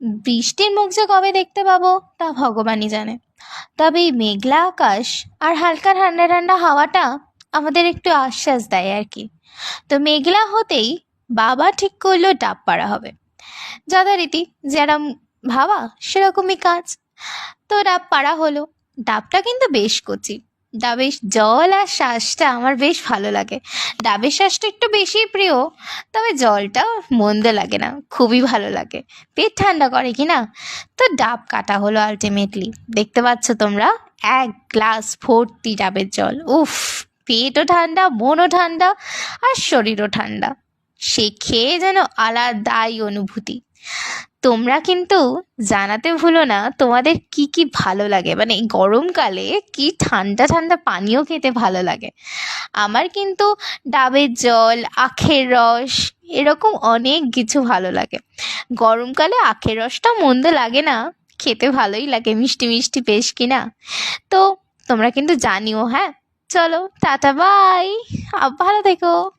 বৃষ্টির মুখ যে কবে দেখতে পাবো, তা ভগবানই জানে। তবে এই মেঘলা আকাশ আর হালকা ঠান্ডা ঠান্ডা হাওয়াটা আমাদের একটু আশ্বাস দেয় আর কি। তো মেঘলা হতেই বাবা ঠিক করল ডাব পাড়া হবে। যথারীতি যেরম ভাবা সেরকমই কাজ। তো ডাব পাড়া হলো। ডাবটা কিন্তু বেশ কচি। ডাবের জল আর শ্বাসটা আমার বেশ ভালো লাগে। ডাবের শ্বাসটা একটু বেশি প্রিয়, তবে জলটা মন্দ লাগে না, খুবই ভালো লাগে। পেট ঠান্ডা করে কি না? তো ডাব কাটা হলো আলটিমেটলি দেখতে পাচ্ছ তোমরা? এক গ্লাস ভর্তি ডাবের জল। উফ, পেটও ঠান্ডা, মনও ঠান্ডা আর শরীরও ঠান্ডা। সে খেয়ে যেন আলাদাই অনুভূতি। তোমরা কিন্তু জানাতে ভুলো না তোমাদের কি কি ভালো লাগে। মানে গরমকালে কি ঠান্ডা ঠান্ডা পানীয় খেতে ভালো লাগে। আমার কিন্তু ডাবের জল, আখের রস এরকম অনেক কিছু ভালো লাগে। গরমকালে আখের রসটা মন্দ লাগে না, খেতে ভালোই লাগে, মিষ্টি মিষ্টি বেশ কিনা। তো তোমরা কিন্তু জানিও হ্যাঁ? চলো, টাটা, বাই। ভালো থেকো।